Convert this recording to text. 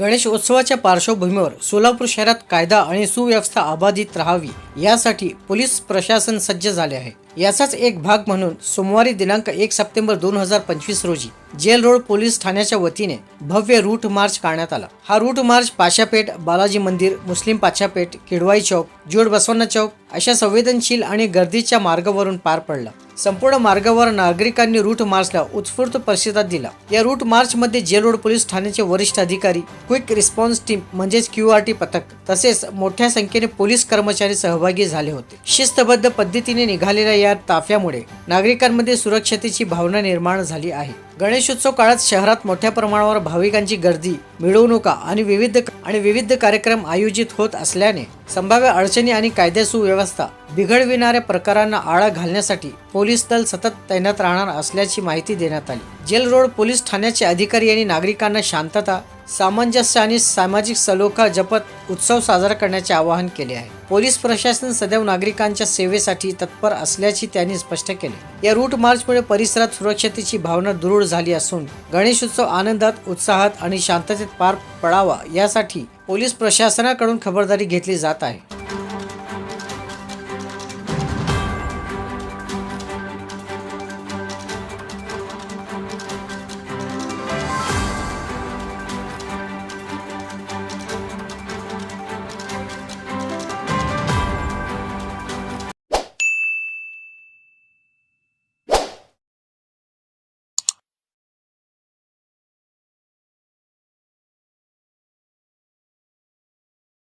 गणेशोत्सवाच्या पार्श्वभूमीवर सोलापूर शहरात कायदा आणि सुव्यवस्था अबाधित राहावी. यासाठी पोलीस प्रशासन सज्ज झाले आहे. याचाच एक भाग म्हणून सोमवारी दिनांक एक सप्टेंबर दोन हजार पंचवीस रोजी जेल रोड पोलीस ठाण्याच्या वतीने भव्य रूट मार्च काढण्यात आला. हा रूट मार्च पाशापेठ बालाजी मंदिर मुस्लिम पाशापेठ किडवाई चौक जोड बसवन्ना चौक अशा संवेदनशील आणि गर्दीच्या मार्गावरून पार पडला. संपूर्ण मार्गावर नागरिकांनी रूट मार्चला उत्स्फूर्त प्रतिसाद दिला. या रूट मार्च मध्ये जेल रोड पोलीस ठाण्याचे वरिष्ठ अधिकारी क्विक रिस्पॉन्स टीम म्हणजेच क्यू आर टी पथक तसेच मोठ्या संख्येने पोलीस कर्मचारी सहभागी झाले होते. शिस्तबद्ध पद्धतीने निघालेल्या या ताफ्यामुळे नागरिकांमध्ये सुरक्षतेची भावना निर्माण झाली आहे. गणेशोत्सव काळात शहरात मोठ्या प्रमाणावर भाविकांची गर्दी मिळवणुका आणि विविध आणि विविध कार्यक्रम आयोजित होत असल्याने संभाव्य अडचणी आणि कायदा सुव्यवस्था बिघडविणाऱ्या प्रकारांना आळा घालण्यासाठी पोलीस दल सतत तैनात राहणार असल्याची माहिती देण्यात आली. जेल रोड पोलीस ठाण्याचे अधिकारी यांनी नागरिकांना शांतता सामंजस्य आणि सामाजिक सलोखा जपत उत्सव साजरा करण्याचे आवाहन केले आहे. पोलीस प्रशासन सदैव नागरिकांच्या सेवेसाठी तत्पर असल्याची त्यांनी स्पष्ट केले. या रूट मार्चमुळे परिसरात सुरक्षतेची भावना दृढ झाली असून गणेशोत्सव आनंदात उत्साहात आणि शांततेत पार पडावा यासाठी पोलीस प्रशासनाकडून खबरदारी घेतली जात आहे.